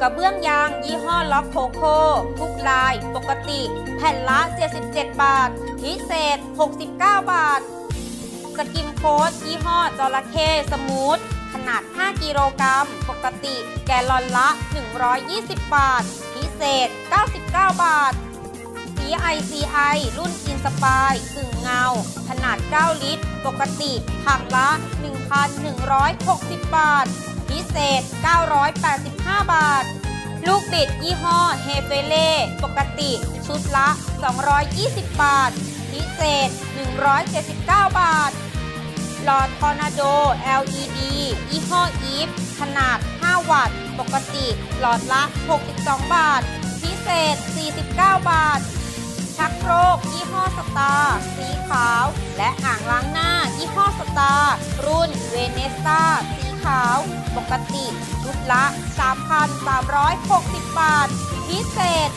กระเบื้องยางยี่ห้อล็อกโคโค่ทุกลายปกติ แผ่นละ 77 บาท พิเศษ 69 บาท สกิมโค้ดยี่ห้อจระเข้สมูท ขนาด 5 กิโลกรัม ปกติ แกลลอนละ 120 บาท พิเศษ 99 บาทสี ICI รุ่นอินสปายกึ่งเงา ขนาด 9 ลิตร ปกติถังละ 1,160 บาท พิเศษ 985 บาท ลูกบิดยี่ห้อเฮเฟเล่ปกติ ชุดละ 220 บาท พิเศษ 179 บาท หลอดทอร์นาโด LED ยี่ห้ออีฟขนาด 5 วัตต์ ปกติ หลอดละ 62 บาท พิเศษ 49 บาทชักโครกยี่ห้อสตาร์สีขาว และอ่างล้างหน้ายี่ห้อสตาร์รุ่นเวเนซ่าสี ขาว ปกติชุดละ 3,360 บาท พิเศษ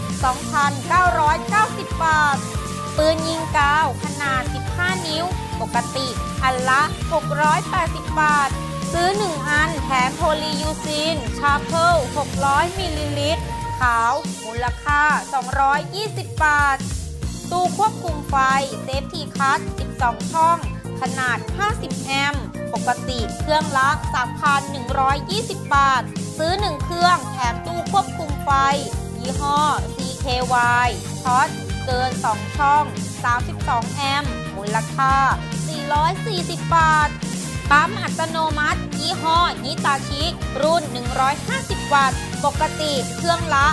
2,990 บาท ปืนยิงกาวขนาด 15 นิ้ว ปกติอันละ 680 บาท ซื้อ 1 อันแถมโพลียูซิน ชาเพิล600 มิลลิลิตร ขาว มูลค่า 220 บาท ตู้ควบคุมไฟ เซฟทีคัท12 ช่อง ขนาด 50 แอมป์ ปกติเครื่องละ 3,120 บาท ซื้อ 1 เครื่องแถมตู้ควบคุมไฟ ยี่ห้อ CKY ช็อตเกิน 2 ช่อง 32 แอมป์ มูลค่า 440 บาท ปั๊มอัตโนมัติ ยี่ห้อนิตาชิรุ่น 150 วัตต์ ปกติเครื่องละ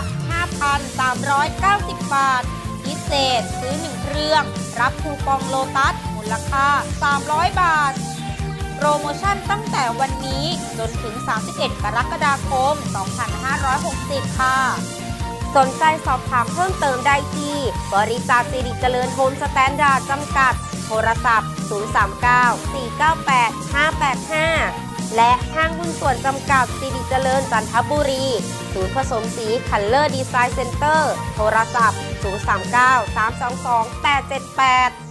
5,390 บาท พิเศษซื้อ 1 เครื่อง รับคูปองโลตัส มูลค่า 300 บาท โปรโมชั่นตั้งแต่วันนี้จนถึง 31 กรกฎาคม 2560 ค่ะ สนใจสอบถามเพิ่มเติมได้ที่ บริษัทสิริเจริญโฮมสแตนดาร์ดจำกัด โทรศัพท์ 039 498 585และห้างหุ้นส่วนจำกัดสิริเจริญจันทบุรี ศูนย์ผสมสีคัลเลอร์ดีไซน์เซ็นเตอร์ โทรศัพท์ 039 322 878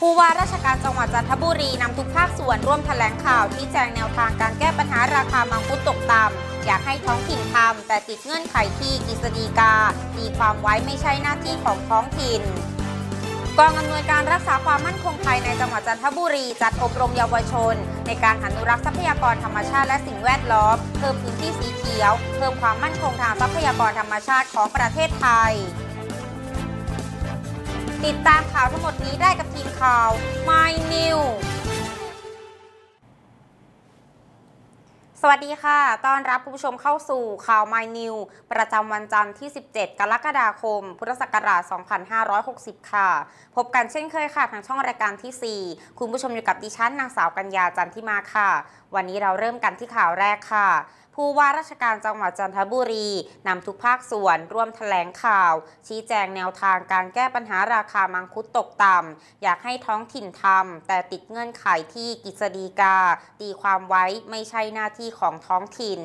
ผู้ว่าราชการจังหวัดจันทบุรีนำทุกภาคส่วนร่วมแถลงข่าวที่แจงแนวทางการแก้ปัญหาราคามังคุดตกต่ำอยากให้ท้องถิ่นทำแต่ติดเงื่อนไขที่กฤษฎีกาตีความไว้ไม่ใช่หน้าที่ของท้องถิ่นกองอำนวยการรักษาความมั่นคงภายในจังหวัดจันทบุรี จัดอบรมเยาวชน ในการอนุรักษ์ทรัพยากรธรรมชาติและสิ่งแวดล้อมเพิ่มพื้นที่สีเขียว เพิ่มความมั่นคงทางทรัพยากรธรรมชาติของประเทศไทย ติดตามข่าวทั้งหมดนี้ได้กับทีมข่าว My New สวัสดีค่ะ ต้อนรับคุณผู้ชมเข้าสู่ข่าว My New ประจำวันจันทร์ที่ 17 กรกฎาคม พุทธศักราช 2560 ค่ะ พบกันเช่นเคยค่ะ ทางช่องรายการที่ 4 คุณผู้ชมอยู่กับดิฉันนางสาวกัญญาจันทิมาค่ะ วันนี้เราเริ่มกันที่ข่าวแรกค่ะ ผู้ว่าราชการจังหวัดจันทบุรีนำทุกภาคส่วนร่วมแถลงข่าว ชี้แจงแนวทางการแก้ปัญหาราคามังคุดตกต่ำอยากให้ท้องถิ่นทำแต่ติดเงื่อนไขที่กฤษฎีกา ตีความไว้ไม่ใช่หน้าที่ของท้องถิ่น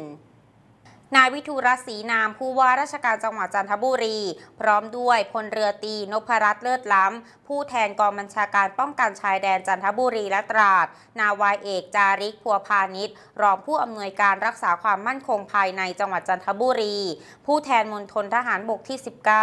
นายวิทูรศรีนามผู้ว่าราชการจังหวัดจันทบุรี พร้อมด้วยพลเรือตีนพรัตน์เลิศล้ำ ผู้แทนกองบัญชาการป้องกันชายแดนจันทบุรีและตราด นาวายเอกจาริกพัวพาณิชย์รองผู้อำนวยการรักษาความมั่นคงภายในจังหวัดจันทบุรี ผู้แทนมณฑลทหารบกที่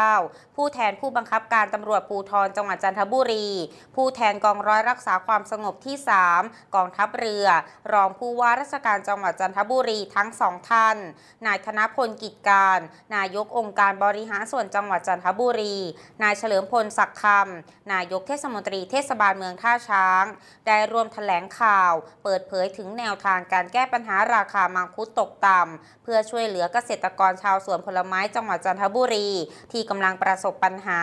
19 ผู้แทนผู้บังคับการตำรวจภูธรจังหวัดจันทบุรี ผู้แทนกองร้อยรักษาความสงบที่ 3 กองทัพเรือ รองผู้ว่าราชการจังหวัดจันทบุรีทั้งสองท่านนายธนพลกิจการ นายกองค์การบริหารส่วนจังหวัดจันทบุรี นายเฉลิมพลศักดิ์คำนายกเทศมนตรีเทศบาลเมืองท่าช้าง ได้ร่วมแถลงข่าว เปิดเผยถึงแนวทางการแก้ปัญหาราคามังคุดตกต่ำเพื่อช่วยเหลือเกษตรกรชาวสวนผลไม้จังหวัดจันทบุรี ที่กำลังประสบปัญหา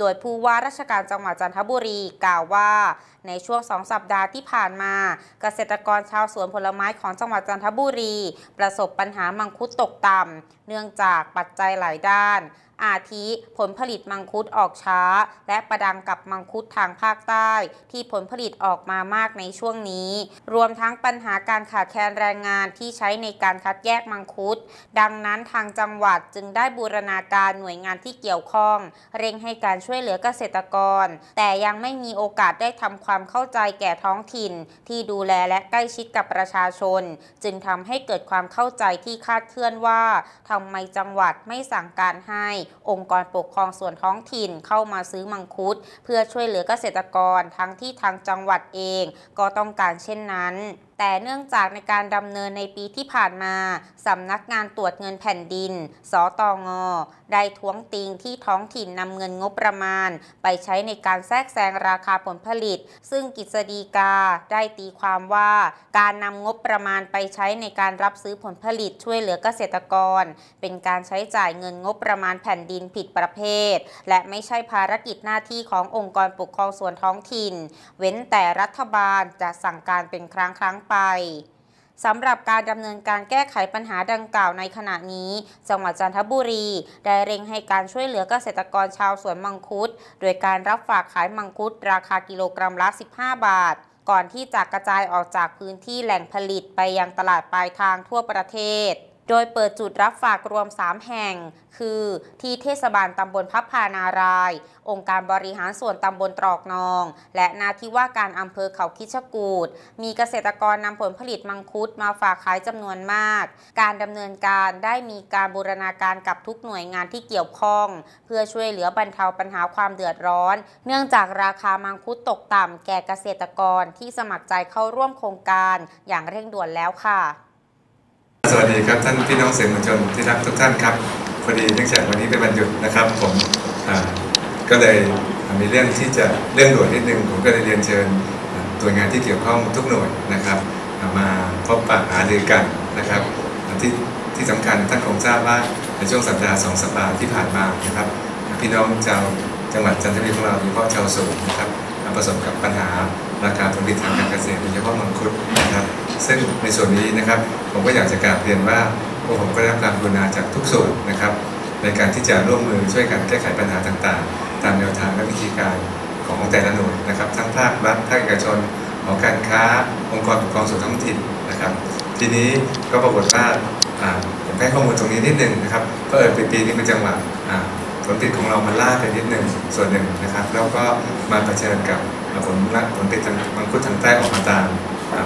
โดยผู้ว่าราชการจังหวัดจันทบุรีกล่าวว่า ในช่วงสองสัปดาห์ที่ผ่านมา เกษตรกรชาวสวนผลไม้ของจังหวัดจันทบุรี ประสบปัญหามังคุดตกต่ำเนื่องจากปัจจัยหลายด้าน อาทิผลผลิตมังคุดออกช้า และประดังกับมังคุดทางภาคใต้ ที่ผลผลิตออกมามากในช่วงนี้ รวมทั้งปัญหาการขาดแคลนแรงงานที่ใช้ในการคัดแยกมังคุด ดังนั้นทางจังหวัดจึงได้บูรณาการหน่วยงานที่เกี่ยวข้อง เร่งให้การช่วยเหลือเกษตรกร แต่ยังไม่มีโอกาสได้ทำความเข้าใจแก่ท้องถิ่น ที่ดูแลและใกล้ชิดกับประชาชน จึงทำให้เกิดความเข้าใจที่คาดเคลื่อนว่าทำไมจังหวัดไม่สั่งการให้องค์กรปกครองส่วนท้องถิ่นเข้ามาซื้อมังคุด เพื่อช่วยเหลือเกษตรกรทั้งที่ทางจังหวัดเอง ก็ต้องการเช่นนั้น แต่เนื่องจากในการดำเนินในปีที่ผ่านมาสำนักงานตรวจเงินแผ่นดิน สตง ได้ท้วงติงที่ท้องถิ่นนำเงินงบประมาณ ไปใช้ในการแทรกแซงราคาผลผลิต ซึ่งกิจดีกาได้ตีความว่า การนำงบประมาณไปใช้ในการรับซื้อผลผลิตช่วยเหลือเกษตรกร เป็นการใช้จ่ายเงินงบประมาณแผ่นดินผิดประเภท และไม่ใช่ภารกิจหน้าที่ขององค์กรปกครองส่วนท้องถิ่น เว้นแต่รัฐบาลจะสั่งการเป็นครั้งครั้งไปสำหรับการดำเนินการแก้ไขปัญหาดังกล่าวในขณะนี้ จังหวัดจันทบุรี ได้เร่งให้การช่วยเหลือเกษตรกรชาวสวนมังคุด โดยการรับฝากขายมังคุด ราคากิโลกรัมละ 15 บาท ก่อนที่จะกระจายออกจากพื้นที่แหล่งผลิตไปยังตลาดปลายทางทั่วประเทศ ดยเปิดจุดรับฝากรวม 3 แห่ง คือที่เทศบาลตำบลพับพานาราย องค์การบริหารส่วนตำบลตรอกนอง และนาที่ว่าการอำเภอเขาคิชกูด มีเกษตรกรนำผลผลิตมังคุดมาฝากขายจำนวนมาก การดำเนินการได้มีการบูรณาการกับทุกหน่วยงานที่เกี่ยวข้อง เพื่อช่วยเหลือบรรเทาปัญหาความเดือดร้อน เนื่องจากราคามังคุดตกต่ำแก่เกษตรกรที่สมัครใจเข้าร่วมโครงการอย่างเร่งด่วนแล้วค่ะ สวัสดีครับท่านพี่น้องสื่อมวลชนที่รักทุกท่านครับพอดีเนื่องจากวันนี้เป็นวันหยุดนะครับ ผมก็เลยมีเรื่องที่จะเรื่องด่วนนิดนึงผมก็เลยเรียนเชิญอ่าหน่วงานที่เกี่ยวข้องทุกหน่วยนะครับ มาพบปะหารือกันนะครับที่ที่สำคัญท่านคงทราบว่าในช่วงสัปดาห์สองสัปดาห์ที่ผ่านมานะครับ พี่น้องชาวจังหวัดจันทบุรีของเราโดยเฉพาะชาวสวนนะครับอ่าประสบกับปัญหาราคาผลผลิตทางการเกษตรโดยเฉพาะมังคุดน ซึ่งในส่วนนี้นะครับผมก็อยากจะกราบเรียนว่าพวกผมก็ได้รับการกรุณาจากทุกส่วนนะครับ ในการที่จะร่วมมือช่วยกันแก้ไขปัญหาต่างๆ ตามแนวทางและวิธีการของแต่ละหน่วยนะครับ ทั้งภาครัฐภาคเอกชนหอการค้า องค์กรปกครองส่วนท้องถิ่นนะครับ ทีนี้ก็ปรากฏว่าผมให้ข้อมูลตรงนี้นิดหนึ่งนะครับก็เออปีปีนี้เป็นจังหวะผลผลิตของเรามันล่าไปนิดหนึ่งส่วนหนึ่งนะครับ แล้วก็มาเผชิญกับผลผลผลิตทางมังคุดทางใต้ออกมาตาม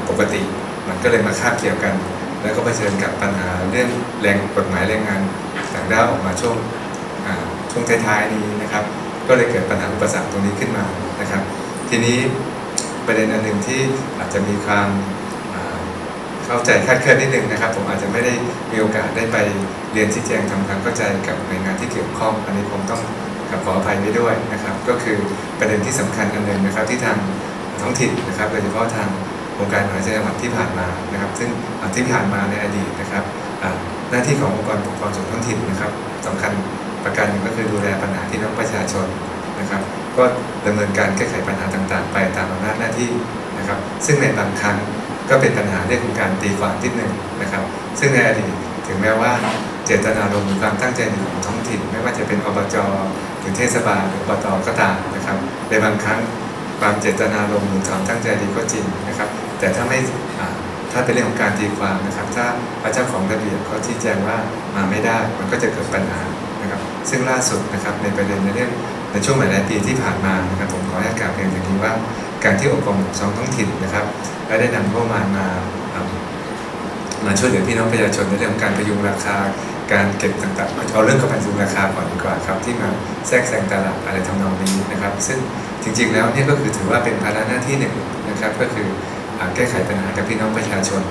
ปกติ มันก็เลยมาคาบเกี่ยวกัน แล้วก็เผชิญกับปัญหาเรื่องแรงกฎหมายแรงงานต่างด้าวออกมาช่วงช่วงท้ายๆนี้นะครับ ก็เลยเกิดปัญหาอุปสรรคตรงนี้ขึ้นมานะครับ ทีนี้ประเด็นอันหนึ่งที่อาจจะมีความเข้าใจคลาดเคลื่อนนิดนึงนะครับ ผมอาจจะไม่ได้มีโอกาสได้ไปเรียนชี้แจงทำความเข้าใจกับหน่วยงานที่เกี่ยวข้อง อันนี้ผมต้องกับขออภัยไว้ด้วยนะครับ ก็คือประเด็นที่สำคัญอันหนึ่งนะครับที่ทางท้องถิ่นนะครับโดยเฉพาะทาง โครงการมหาวิทยาลัยจังหวัดที่ผ่านมานะครับ ซึ่งที่ผ่านมาในอดีตนะครับหน้าที่ขององค์กรปกครองส่วนท้องถิ่นนะครับสำคัญประการหนึ่งก็คือดูแลปัญหาที่น้องประชาชนนะครับ ก็ดำเนินการแก้ไขปัญหาต่างๆ ไปตามอำนาจหน้าที่นะครับ ซึ่งในบางครั้งก็เป็นปัญหาเรื่องของการตีความนิดหนึ่งนะครับ ซึ่งในอดีตถึงแม้ว่าเจตนารมณ์หรือความตั้งใจของท้องถิ่น ไม่ว่าจะเป็นอบจหรือเทศบาลหรืออบตก็ตามนะครับในบางครั้งความเจตนารมณ์หรือความตั้งใจดีก็จริงนะครับ แต่ถ้าไม่ถ้าเป็นเรื่องของการตีความนะครับ ถ้าพระเจ้าของระเบียบเขาชี้แจงว่ามาไม่ได้มันก็จะเกิดปัญหานะครับ ซึ่งล่าสุดนะครับในประเด็นในเรื่องในช่วงหลายปีที่ผ่านมานะครับผมขอให้กล่าวเพียงอย่างนี้ว่า การที่องค์กรปกครองท้องถิ่นนะครับและได้นำงบประมาณมามาช่วยเหลือพี่น้องประชาชนในเรื่องของการพยุงราคา การเก็บต่างๆเอาเรื่องการพยุงราคาก่อนดีกว่าครับที่มาแทรกแซงตลาดอะไรทำนองนี้นะครับ ซึ่งจริงๆแล้วเนี่ยก็คือถือว่าเป็นภาระหน้าที่หนึ่งนะครับก็คือ แก้ไขปัญหากับพี่น้องประชาชน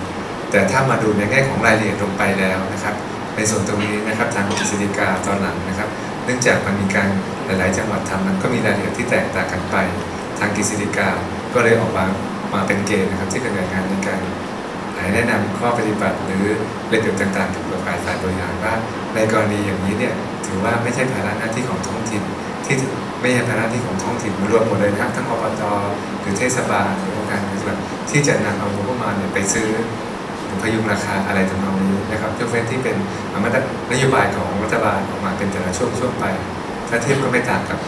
แต่ถ้ามาดูในแง่ของรายละเอียดลงไปแล้วนะครับ ในส่วนตรงนี้นะครับทางกฤษฎีกาตอนหลังนะครับ เนื่องจากมันมีการหลาย ๆ จังหวัดทำมันก็มีรายละเอียดที่แตกต่างกันไป ทางกฤษฎีกาก็เลยออกมามาเป็นเกณฑ์นะครับที่เป็นหน่วยงานในการให้แนะนำข้อปฏิบัติหรือเรื่องต่างๆเกี่ยวกับฝ่ายฝ่ายบริหารว่าในกรณีอย่างนี้เนี่ยถือว่าไม่ใช่ภาระหน้าที่ของท้องถิ่นที่ไม่ใช่ภาระหน้าที่ของท้องถิ่นรวมหมดเลยนะครับทั้งอบตหรือเทศบาลหรือองค์การปฏิบัติ ที่จะนำเอางบประมาณเนี่ยไปซื้อหรือพยุงราคาอะไรทำนองนี้นะครับยกเว้นที่เป็นมาตรนโยบายของรัฐบาลออกมาเป็นแต่ละช่วงช่วงไป ถ้าเทียบก็ไม่ต่างกับ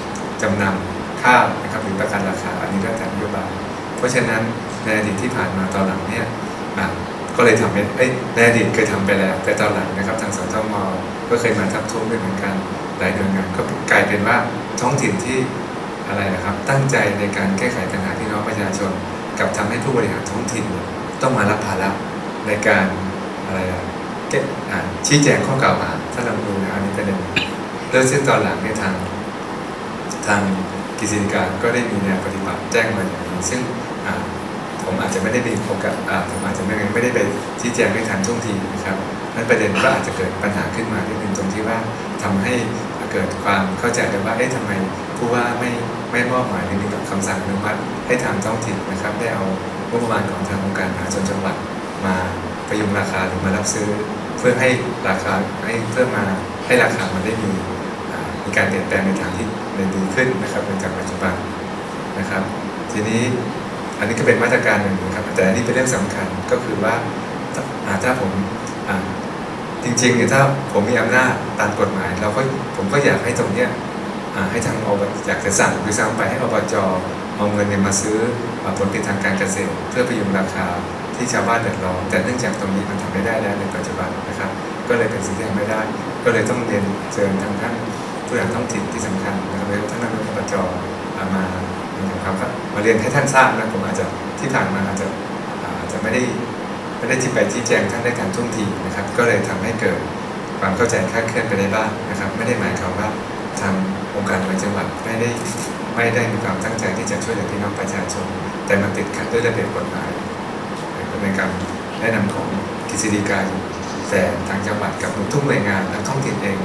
จำนำข้าวนะครับหรือประกันราคาอันนี้ก็แต่นโยบาย เพราะฉะนั้นในอดีตที่ผ่านมาตอนหลังเนี่ยก็เลยทำเป็นเอ้ยในอดีตเคยทำไปแล้ว แต่ตอนหลังนะครับทางสตมก็เคยมาทักท้วงด้วยเหมือนกันหลายหน่วยงานก็กลายเป็นว่าท้องถิ่นที่อะไรนะครับ ตั้งใจในการแก้ไขปัญหาพี่น้องประชาชน กับทำให้ผู้บริหารท้องถิ่นต้องมารับภาระในการอะไรอะเก็บอ่าชี้แจงข้อกล่าวหาถ้าเราดูนะอันนี้ประเด็นเรื่องซึ่งตอนหลังเนี่ยทาง ทางกิจการก็ได้มีแนวปฏิบัติแจ้งมาอย่างนี้ซึ่งผมอาจจะไม่ได้มีโอกาสอาผมอาจจะไม่ไม่ได้ไปชี้แจงไม่ทันท่วงทีนะครับนั้นประเด็นก็อาจจะเกิดปัญหาขึ้นมาที่หนึ่งตรงที่ว่าทำให้เกิดความเข้าใจกันว่าเอ๊ะทำไม ผู้ว่าไม่ไม่มอบหมายหรือมีคำสั่งอนุมัติให้ทางท้องถิ่นนะครับ ได้เอางบประมาณของทางองค์การมหาชนจังหวัดมาประยุงราคาหรือมารับซื้อ เพื่อให้ราคาให้เพื่อมาให้ราคามันได้มีมีการเปลี่ยนแปลงในทางที่ในดีขึ้นนะครับในจากปัจจุบันนะครับ ทีนี้อันนี้ก็เป็นมาตรการหนึ่งนะครับแต่อันนี้เป็นเรื่องสำคัญก็คือว่าอาถ้าผมจริงๆเนี่ยถ้าผมมีอำนาจตามกฎหมาย เราก็ผมก็อยากให้ตรงเนี้ย ให้ทางอบอยากจะสั่งหรือสั่งไปให้อบจเอาเงินเนี่ยมาซื้อผลผลิตทางการเกษตร เพื่อพยุงราคาที่ชาวบ้านเดือดร้อนแต่เนื่องจากตรงนี้มันทำไม่ได้แล้วในปัจจุบันนะครับ ก็เลยเป็นสิ่งที่ทำไม่ได้ ก็เลยต้องเรียนเชิญทางท่านผู้บริหารท้องถิ่นที่สำคัญนะครับแล้วท่านนายกอบจเอามานครับมาเรียนให้ท่านทราบนะผมอาจจะที่ผ่านมาอาจจะอาจจะไม่ได้ไม่ได้ที่ไปชี้แจงท่านได้ทันท่วงทีนะครับ ก็เลยทำให้เกิดความเข้าใจคลาดเคลื่อนไปได้บ้างนะครับ ไม่ได้หมายความว่าทา องค์การบริหารจังหวัดไม่ได้ไม่ได้มีความตั้งใจที่จะช่วยเหลือพี่น้องประชาชน แต่มันติดขัดด้วยระเบียบกฎหมายในการแนะนำของกฤษฎีกาอยู่แต่ทางจังหวัดกับทุกหน่วยงานและท้องถิ่นเอง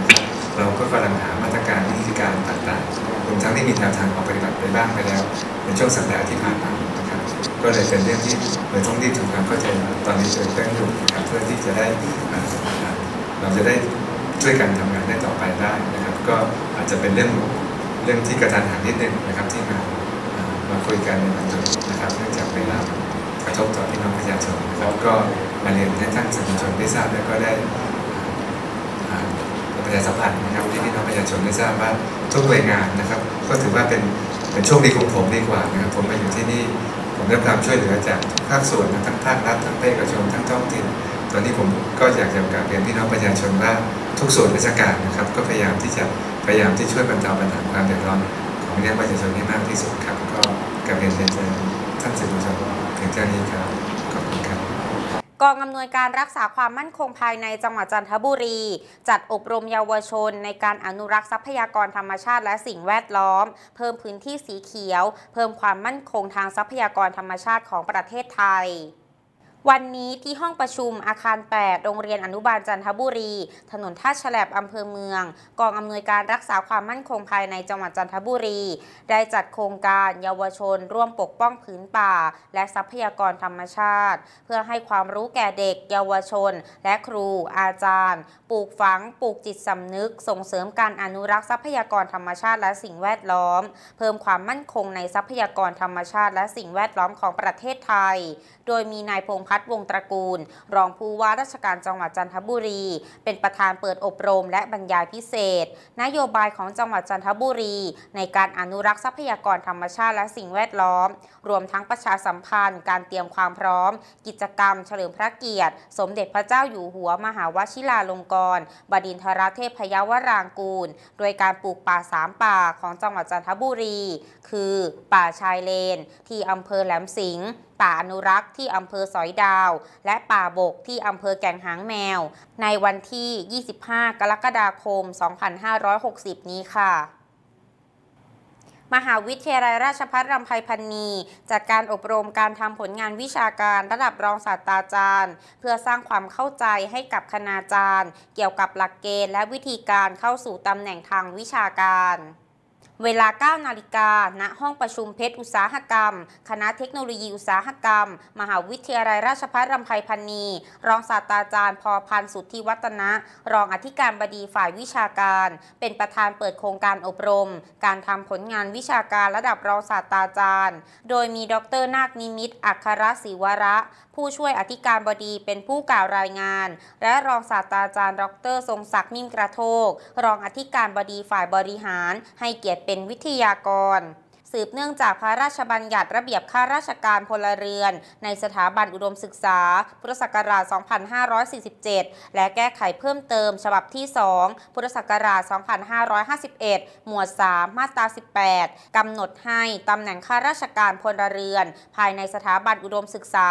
เราก็กำลังหามาตรการวิธีการต่างๆรวมทั้งที่มีแนวทางออกปฏิบัติไปบ้างไปแล้ว ในช่วงสัปดาห์ที่ผ่านมานะครับก็เลยเป็นเรื่องที่เราต้องรีบทำความเข้าใจตอนนี้เกิดเรื่องอยู่นะครับเพื่อที่จะได้เราจะได้ช่วยกันทำงานได้ต่อไปได้นะครับ ก็ จะเป็นเรื่องเรื่องที่กระทันหันนิดนึงนะครับที่มามาคุยกันในวันหยุดนะครับเนื่องจากเวลากระทบต่อพี่น้องประชาชนนะครับก็มาเรียนให้ท่านสื่อมวลชนได้ทราบแล้วก็ได้ประชาสัมพันธ์นะครับที่พี่น้องประชาชนได้ทราบว่าทุกหน่วยงานนะครับ ก็ถือว่าเป็นเป็นโชคดีของผมดีกว่านะครับผมมาอยู่ที่นี่ผมได้ความช่วยเหลือจากภาคส่วนทั้งภาครัฐทั้งภาคเอกชนทั้งท้องถิ่นตอนนี้ผมก็อยากจะกราบเรียนพี่น้องประชาชนว่าทุกส่วนราชการนะครับ ก็พยายามที่จะ พยายามที่ช่วยบรรเทาปัญหาความเดือดร้อนของพี่น้องประชาชนให้มากที่สุดครับก็กราบเรียนเชิญท่านสื่อมวลชนเพียงเท่านี้ครับขอบคุณครับกองอำนวยการรักษาความมั่นคงภายในจังหวัดจันทบุรี จัดอบรมเยาวชน ในการอนุรักษ์ทรัพยากรธรรมชาติและสิ่งแวดล้อม เพิ่มพื้นที่สีเขียว เพิ่มความมั่นคงทางทรัพยากรธรรมชาติของประเทศไทย วันนี้ที่ห้องประชุมอาคาร 8 โรงเรียนอนุบาลจันทบุรี ถนนท่าฉลบอำเภอเมือง กองอำนวยการรักษาความมั่นคงภายในจังหวัดจันทบุรี ได้จัดโครงการเยาวชน ร่วมปกป้องผืนป่า และทรัพยากรธรรมชาติ เพื่อให้ความรู้แก่เด็ก เยาวชน และครู อาจารย์ ปลูกฝัง ปลูกจิตสำนึก ส่งเสริมการอนุรักษ์ทรัพยากรธรรมชาติ และสิ่งแวดล้อม เพิ่มความมั่นคงในทรัพยากรธรรมชาติ และสิ่งแวดล้อมของประเทศไทย โดยมีนายพงพัฒน์วงศ์ตระกูล รองผู้ว่าราชการจังหวัดจันทบุรี เป็นประธานเปิดอบรมและบรรยายพิเศษ นโยบายของจังหวัดจันทบุรี ในการอนุรักษ์ทรัพยากรธรรมชาติและสิ่งแวดล้อม รวมทั้งประชาสัมพันธ์ การเตรียมความพร้อม กิจกรรม เฉลิมพระเกียรติ สมเด็จพระเจ้าอยู่หัวมหาวชิราลงกรณบดินทรเทพพยวรางกูล โดยการปลูกป่าสามป่าของจังหวัดจันทบุรี คือ ป่าชายเลน ที่อำเภอแหลมสิงห์ ป่าอนุรักษ์ที่อำเภอสอยดาว และป่าบกที่อำเภอแก่งหางแมว ในวันที่ 25 กรกฎาคม 2560 นี้ค่ะมหาวิทยาลัยราชภัฏรำไพพันนีจัดการอบรมการทำผลงานวิชาการระดับรองศาสตราจารย์ เพื่อสร้างความเข้าใจให้กับคณาจารย์ เกี่ยวกับหลักเกณฑ์และวิธีการเข้าสู่ตำแหน่งทางวิชาการ เวลา 9 นาฬิกา ณ ห้องประชุมเพชรอุตสาหกรรม คณะเทคโนโลยีอุตสาหกรรม มหาวิทยาลัยราชภัฏรำไพพันนี รองศาสตราจารย์พอพันสุทธิวัฒนะ รองอธิการบดีฝ่ายวิชาการ เป็นประธานเปิดโครงการอบรม การทำผลงานวิชาการระดับรองศาสตราจารย์ โดยมีดรนาคนิมิต อัครศิวระ ผู้ช่วยอธิการบดีเป็นผู้กล่าวรายงาน และรองศาสตราจารย์ ดร ทรงศักดิ์นิ่มกระโทก รองอธิการบดีฝ่ายบริหาร ให้เกียรติเป็นวิทยากร สืบเนื่องจากพระราชบัญญัติระเบียบข้าราชการพลเรือน ในสถาบันอุดมศึกษา พุทธศักราช 2547 และแก้ไขเพิ่มเติม ฉบับที่ 2 พุทธศักราช 2551 หมวด 3 มาตรา 18 กำหนดให้ตำแหน่งข้าราชการพลเรือน ภายในสถาบันอุดมศึกษา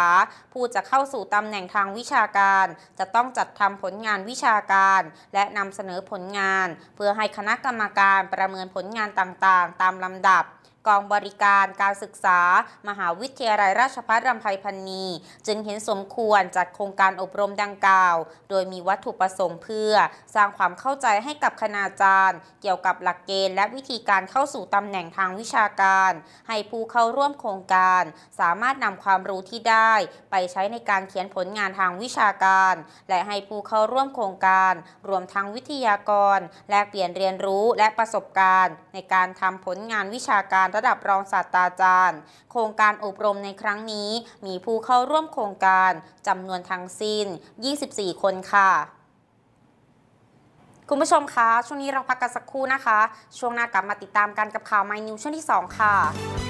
ผู้จะเข้าสู่ตำแหน่งทางวิชาการ จะต้องจัดทำผลงานวิชาการ และนำเสนอผลงาน เพื่อให้คณะกรรมการประเมินผลงานต่างๆ ตามลำดับ กองบริการการศึกษา มหาวิทยาลัยราชภัฏรำไพพันนี จึงเห็นสมควรจัดโครงการอบรมดังกล่าว โดยมีวัตถุประสงค์เพื่อ สร้างความเข้าใจให้กับคณาจารย์ เกี่ยวกับหลักเกณฑ์และวิธีการเข้าสู่ตำแหน่งทางวิชาการ ให้ผู้เข้าร่วมโครงการ สามารถนำความรู้ที่ได้ ไปใช้ในการเขียนผลงานทางวิชาการ และให้ผู้เข้าร่วมโครงการ รวมทั้งวิทยากร แลกเปลี่ยนเรียนรู้และประสบการณ์ ในการทำผลงานวิชาการระดับรองศาสตราจารย์ โครงการอบรมในครั้งนี้ มีผู้เข้าร่วมโครงการจำนวนทั้งสิ้น 24 คนค่ะคุณผู้ชมคะ ช่วงนี้เราพักกันสักครู่นะคะ ช่วงหน้ากลับมาติดตามกันกับข่าว My News ช่วงที่ 2 ค่ะ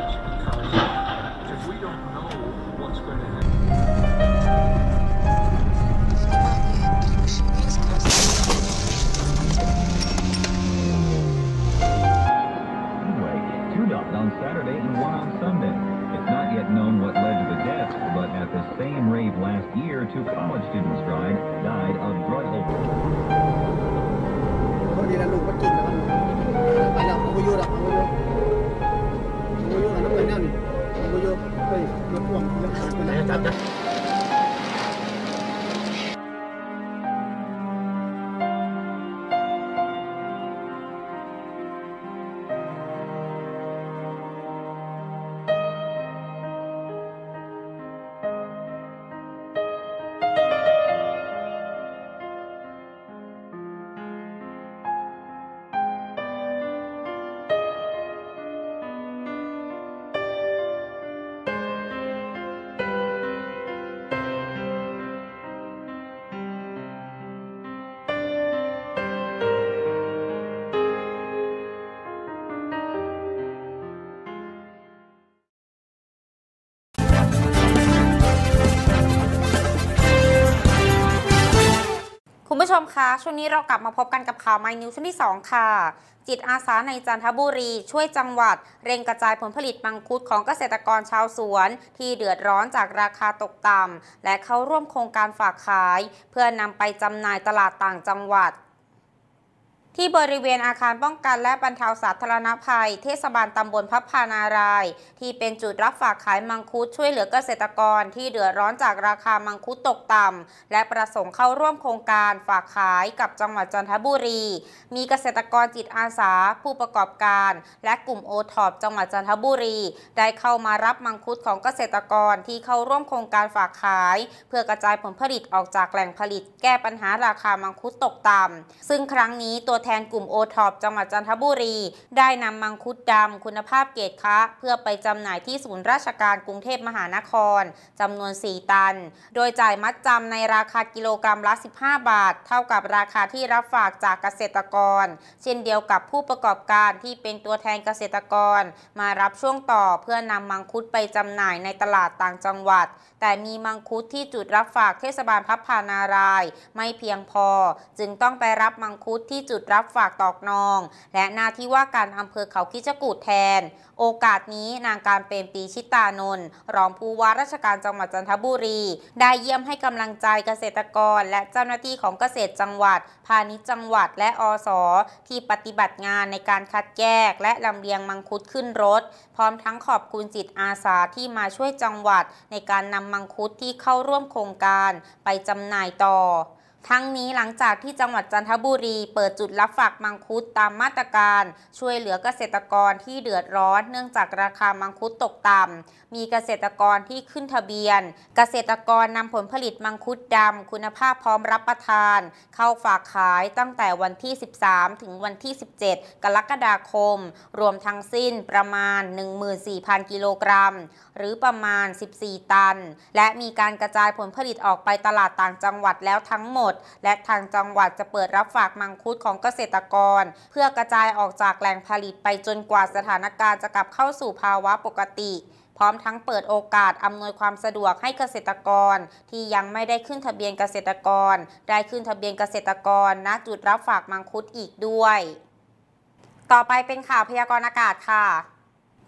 If we don't know what's going to happen. มคะ ช่วงนี้เรากลับมาพบกันกับข่าวไมนิวช่วงที่ 2 ค่ะ จิตอาสาในจันทบุรี ช่วยจังหวัด เร่งกระจายผลผลิตมังคุดของเกษตรกรชาวสวน ที่เดือดร้อนจากราคาตกต่ำและเข้าร่วมโครงการฝากขาย เพื่อนำไปจำหน่ายตลาดต่างจังหวัด ที่บริเวณอาคารป้องกันและบรรเทาสาธารณภัย เทศบาลตำบลพับพานาราย ที่เป็นจุดรับฝากขายมังคุดช่วยเหลือเกษตรกรที่เดือดร้อนจากราคามังคุดตกต่ำและประสงค์เข้าร่วมโครงการฝากขายกับจังหวัดจันทบุรี มีเกษตรกรจิตอาสา ผู้ประกอบการ และกลุ่มโอท็อปจังหวัดจันทบุรี ได้เข้ามารับมังคุดของเกษตรกรที่เข้าร่วมโครงการฝากขาย เพื่อกระจายผลผลิตออกจากแหล่งผลิต แก้ปัญหาราคามังคุดตกต่ำซึ่งครั้งนี้ตัวแทนกลุ่มโอท็อปจังหวัดจันทบุรี ได้นำมังคุดดำคุณภาพเกรดคะเพื่อไปจำหน่ายที่ศูนย์ราชการกรุงเทพมหานครจำนวน 4 ตัน โดยจ่ายมัดจำในราคากิโลกรัมละ 15 บาท เท่ากับราคาที่รับฝากจากเกษตรกร เช่นเดียวกับผู้ประกอบการที่เป็นตัวแทนเกษตรกร มารับช่วงต่อเพื่อนำมังคุดไปจำหน่ายในตลาดต่างจังหวัด แต่มีมังคุดที่จุดรับฝากเทศบาลพับพานาราย ไม่เพียงพอ จึงต้องไปรับมังคุดที่จุดรับฝากตอกนอง และหน้าที่ว่าการอำเภอเขาคิจกูดแทน โอกาสนี้นางการเปรมปีชิตานนท์รองผู้ว่าราชการจังหวัดจันทบุรี ได้เยี่ยมให้กำลังใจเกษตรกร และเจ้าหน้าที่ของเกษตรจังหวัด พาณิชย์จังหวัดและอสที่ปฏิบัติงานในการคัดแยก และลำเลียงมังคุดขึ้นรถ พร้อมทั้งขอบคุณจิตอาสาที่มาช่วยจังหวัด ในการนำมังคุดที่เข้าร่วมโครงการไปจำหน่ายต่อ ทั้งนี้หลังจากที่จังหวัดจันทบุรี เปิดจุดรับฝากมังคุดตามมาตรการ ช่วยเหลือเกษตรกรที่เดือดร้อน เนื่องจากราคามังคุดตกต่ำมีเกษตรกรที่ขึ้นทะเบียน เกษตรกรนำผลผลิตมังคุดดำคุณภาพพร้อมรับประทาน เข้าฝากขายตั้งแต่วันที่ 13 ถึงวันที่ 17 กรกฎาคม รวมทั้งสิ้นประมาณ 14,000 กิโลกรัม หรือประมาณ 14 ตัน และมีการกระจายผลผลิตออกไปตลาดต่างจังหวัดแล้วทั้งหมดและทางจังหวัดจะเปิดรับฝากมังคุดของเกษตรกร เพื่อกระจายออกจากแหล่งผลิตไปจนกว่าสถานการณ์จะกลับเข้าสู่ภาวะปกติ พร้อมทั้งเปิดโอกาสอำนวยความสะดวกให้เกษตรกร ที่ยังไม่ได้ขึ้นทะเบียนเกษตรกร ได้ขึ้นทะเบียนเกษตรกรณจุดรับฝากมังคุดอีกด้วย ต่อไปเป็นข่าวพยากรณ์อากาศค่ะ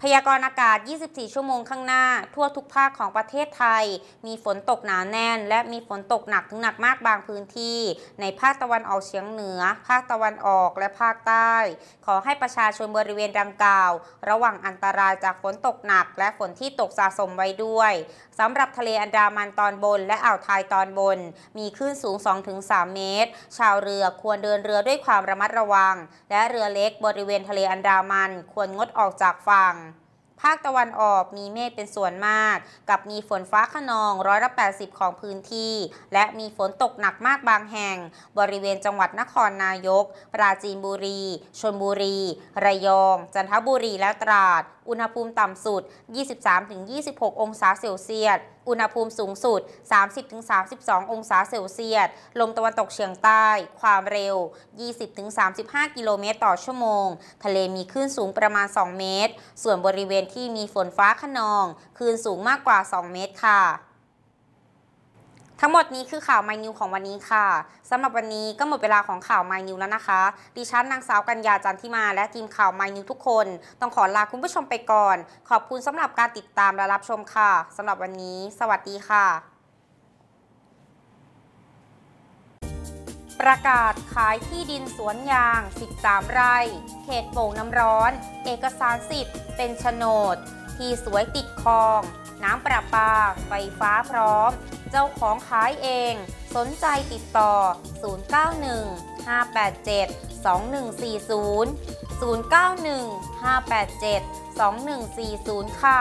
พยากรณ์อากาศ 24 ชั่วโมงข้างหน้า ทั่วทุกภาคของประเทศไทย มีฝนตกหนาแน่น และมีฝนตกหนักถึงหนักมากบางพื้นที่ ในภาคตะวันออกเฉียงเหนือ ภาคตะวันออกและภาคใต้ ขอให้ประชาชนบริเวณดังกล่าว ระวังอันตรายจากฝนตกหนัก และฝนที่ตกสะสมไว้ด้วยสำหรับทะเลอันดามันตอนบน และอ่าวไทยตอนบน มีคลื่นสูง 2-3 เมตร ชาวเรือควรเดินเรือด้วยความระมัดระวัง และเรือเล็กบริเวณทะเลอันดามันควรงดออกจากฝั่งภาคตะวันออกมีเมฆเป็นส่วนมาก กับมีฝนฟ้าขนองร้อยละ80 ของพื้นที่ และมีฝนตกหนักมากบางแห่ง บริเวณจังหวัดนครนายก ปราจีนบุรี ชลบุรี ระยอง จันทบุรีและตราดอุณหภูมิต่ำสุด 23-26 องศาเซลเซียส อุณหภูมิสูงสุด 30-32 องศาเซลเซียส ลมตะวันตกเฉียงใต้ ความเร็ว 20-35 กิโลเมตรต่อชั่วโมง ทะเลมีคลื่นสูงประมาณ 2 เมตร ส่วนบริเวณที่มีฝนฟ้าขนอง คลื่นสูงมากกว่า 2 เมตรค่ะ ทั้งหมดนี้คือข่าว My New ของวันนี้ค่ะ สำหรับวันนี้ก็หมดเวลาของข่าว My New แล้วนะคะ ดิฉันนางสาวกัญญาจันทิมา และทีมข่าว My New ทุกคน ต้องขอลาคุณผู้ชมไปก่อน ขอบคุณสำหรับการติดตามและรับชมค่ะสำหรับวันนี้ สวัสดีค่ะ ประกาศขายที่ดินสวนยาง 13 ไร่ เขตโป่งน้ำร้อน เอกสารสิทธิ์เป็นโฉนด ที่สวยติดคลอง น้ำประปา ไฟฟ้าพร้อม เจ้าของขายเอง สนใจติดต่อ 091 587 2140 091 587 2140 ค่ะ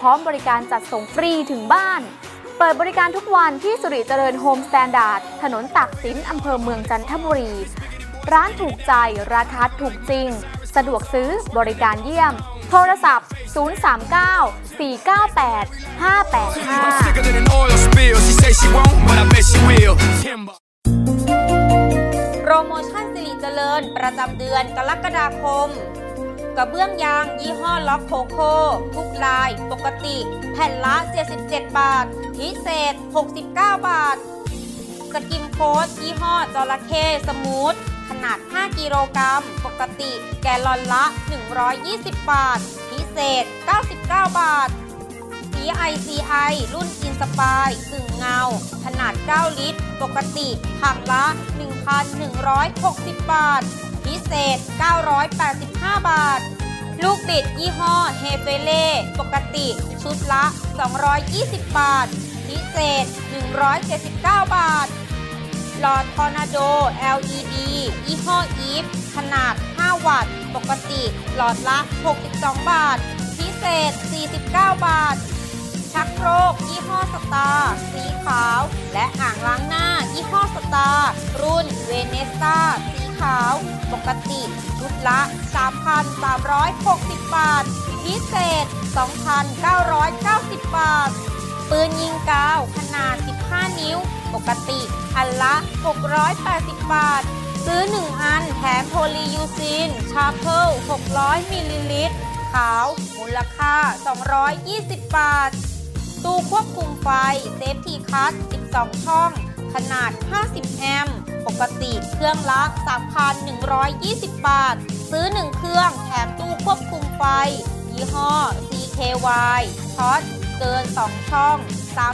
พร้อมบริการจัดส่งฟรีถึงบ้าน เปิดบริการทุกวันที่สุริเจริญโฮมสแตนดาร์ด ถนนตักสินอำเภอเมืองจันทบุรี ร้านถูกใจ ราคาถูกจริง สะดวกซื้อบริการเยี่ยม โทรศัพท์ 039 498 585โปรโมชั่นสิริเจริญ ประจำเดือนกรกฎาคม กระเบื้องยางยี่ห้อล็อกโคโค่ทุกลายปกติ แผ่นละ 77 บาท พิเศษ 69 บาท สกิมโค้ดยี่ห้อจระเข้สมูท ขนาด 5 กิโลกรัม ปกติ แกลลอนละ 120 บาท พิเศษ 99 บาทสี ICI รุ่นอินสปายกึ่งเงา ขนาด 9 ลิตร ปกติถังละ 1,160 บาท พิเศษ 985 บาท ลูกบิดยี่ห้อเฮเฟเล่ปกติ ชุดละ 220 บาท พิเศษ 179 บาท หลอดทอร์นาโด LED ยี่ห้ออีฟขนาด 5 วัตต์ ปกติ หลอดละ 62 บาท พิเศษ 49 บาท ชักโครกยี่ห้อสตาร์สีขาว และอ่างล้างหน้ายี่ห้อสตาร์รุ่นเวเนซ่าสี ขาว ปกติชุดละ 3,360 บาท พิเศษ 2,990 บาท ปืนยิงกาวขนาด 15 นิ้ว ปกติอันละ 680 บาท ซื้อ 1 อันแถมโพลียูซิน ชาเพิล600 มิลลิลิตร ขาว มูลค่า 220 บาท ตู้ควบคุมไฟ เซฟทีคัท12 ช่อง ขนาด 50 แอมป์ ปกติเครื่องละ 3,120 บาท ซื้อ 1 เครื่องแถมตู้ควบคุมไฟ ยี่ห้อ CKY ช็อตเกิน 2 ช่อง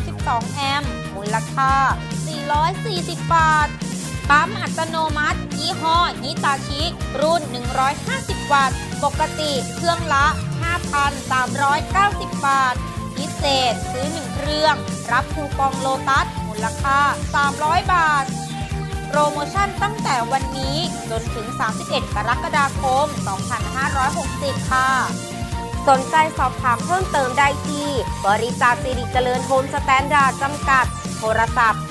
32 แอมป์มูลค่า 440 บาท ปั๊มอัตโนมัติ ยี่ห้อนิตาชิรุ่น 150 วัตต์ ปกติเครื่องละ 5,390 บาท พิเศษซื้อ 1 เครื่อง รับคูปองโลตัส มูลค่า 300 บาท โปรโมชั่นตั้งแต่วันนี้จนถึง 31 กรกฎาคม 2560 ค่ะ สนใจสอบถามเพิ่มเติมได้ที่ บริษัทสิริเจริญโฮมสแตนดาร์ดจำกัด โทรศัพท์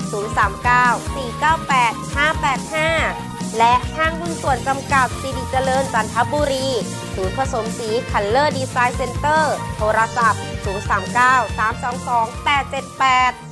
039 498 585 และห้างหุ้นส่วนจำกัดสิริเจริญจันทบุรี ศูนย์ผสมสีคัลเลอร์ดีไซน์เซ็นเตอร์ โทรศัพท์ 039 322 878